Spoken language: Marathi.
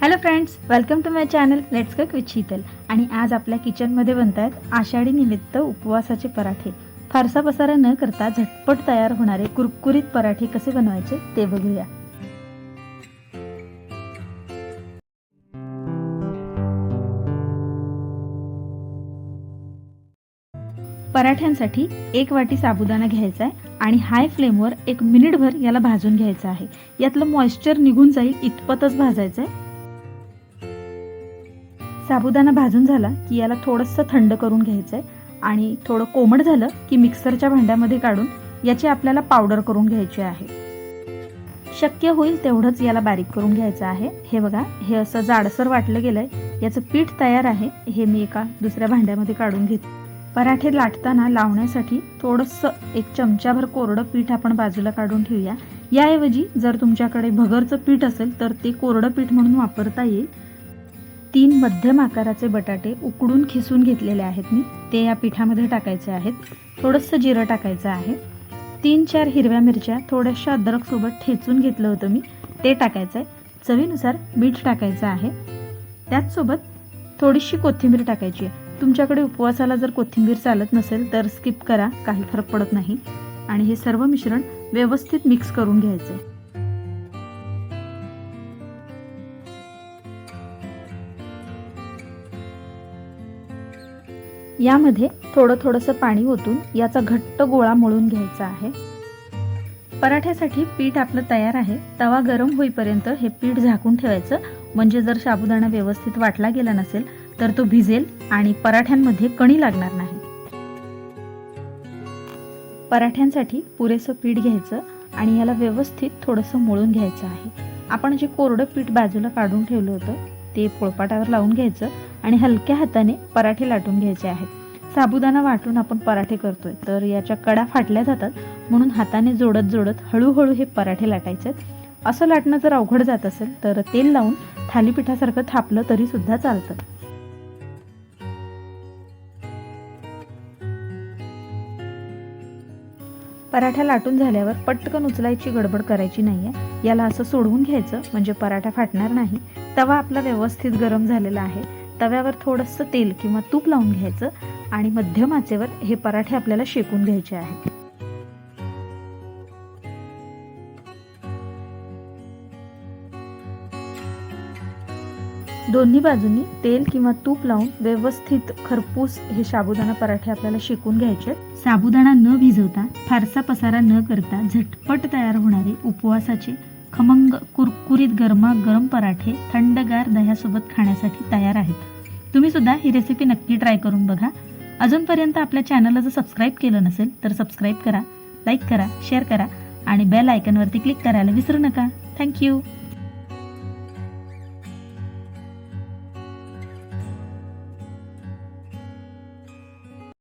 Hello friends welcome to my channel let's cook with Sheetal आणि आज आपल्या किचनमध्ये बनत आहेत आषाढी निमित्त उपवासाचे पराठे. फारसा पसारा न करता झटपट तयार होणारे कुरकुरीत पराठे कसे बनवायचे ते बघूया. पराठ्यांसाठी एक वाटी साबुदाणा घ्यायचा आहे आणि हाय फ्लेमवर एक मिनिटभर याला भाजून घ्यायचं आहे. यातलं मॉइश्चर निघून जाईल इतपतच भाजायचं आहे साबुदाणा भाजून झाला की याला थोडंसं थंड करून घ्यायचं आहे आणि थोडं कोमट झालं की मिक्सरच्या भांड्यामध्ये काढून याची आपल्याला पावडर करून घ्यायची आहे. शक्य होईल तेवढंच याला बारीक करून घ्यायचं आहे. हे बघा हे असं जाडसर वाटलं गेलं आहे याचं पीठ तयार आहे. हे मी एका दुसऱ्या भांड्यामध्ये काढून घेते. पराठे लाटताना लावण्यासाठी थोडंसं एक चमचाभर कोरडं पीठ आपण बाजूला काढून ठेवूया. याऐवजी जर तुमच्याकडे भगरचं पीठ असेल तर ते कोरडं पीठ म्हणून वापरता येईल. तीन मध्यम आकाराचे बटाटे उकडून खिसून घेतलेले आहेत मी. ते या पिठामध्ये टाकायचे आहेत. थोडंसं जिरं टाकायचं आहे. तीन चार हिरव्या मिरच्या थोड्याशा अद्रकसोबत ठेचून घेतलं होतं मी. ते टाकायचं आहे चवीनुसार मीठ टाकायचं आहे. त्याचसोबत थोडीशी कोथिंबीर टाकायची आहे. तुमच्याकडे उपवासाला जर कोथिंबीर चालत नसेल तर स्किप करा. काही फरक पडत नाही. आणि हे सर्व मिश्रण व्यवस्थित मिक्स करून घ्यायचं आहे यामध्ये थोडं थोडंसं पाणी ओतून याचा घट्ट गोळा मळून घ्यायचा आहे. पराठ्यासाठी पीठ आपलं तयार आहे. तवा गरम होईपर्यंत हे पीठ झाकून ठेवायचं. म्हणजे जर साबुदाणा व्यवस्थित वाटला गेला नसेल तर तो भिजेल आणि पराठ्यांमध्ये कणी लागणार नाही. पराठ्यांसाठी पुरेसं पीठ घ्यायचं आणि याला व्यवस्थित थोडंसं मळून घ्यायचं आहे. आपण जे कोरडं पीठ बाजूला काढून ठेवलं होतं ते पोळपाटावर लावून घ्यायचं आणि हलक्या हाताने पराठे लाटून घ्यायचे आहेत. साबुदाणा वाटून आपण पराठे करतोय. तर याच्या कडा फाटल्या जातात. म्हणून हाताने जोडत जोडत हळूहळू हे पराठे लाटायचे असं लाटणं जर अवघड जात असेल तर तेल लावून थालीपीठासारखं थापलं तरी सुद्धा चालतं. पराठा लाटून झाल्यावर पटकन उचलायची गडबड करायची नाही आहे याला असं सोडवून घ्यायचं म्हणजे पराठा फाटणार नाही. तवा आपला व्यवस्थित गरम झालेला आहे. तव्यावर थोडंसं तेल किंवा तूप लावून घ्यायचं आणि मध्यम आचेवर हे पराठे आपल्याला शेकून घ्यायचे आहेत. दोन्ही बाजूंनी तेल किंवा तूप लावून व्यवस्थित खरपूस हे साबुदाणा पराठे आपल्याला शिकून घ्यायचे साबुदाणा न भिजवता फारसा पसारा न करता झटपट तयार होणारे उपवासाचे खमंग कुरकुरीत गरमागरम पराठे थंडगार दह्यासोबत खाण्यासाठी तयार आहेत. तुम्ही सुद्धा ही रेसिपी नक्की ट्राय करून बघा. अजूनपर्यंत आपल्या चॅनलला जर सबस्क्राईब केलं नसेल तर सबस्क्राईब करा लाईक करा शेअर करा आणि बेल आयकनवरती क्लिक करायला विसरू नका. थँक्यू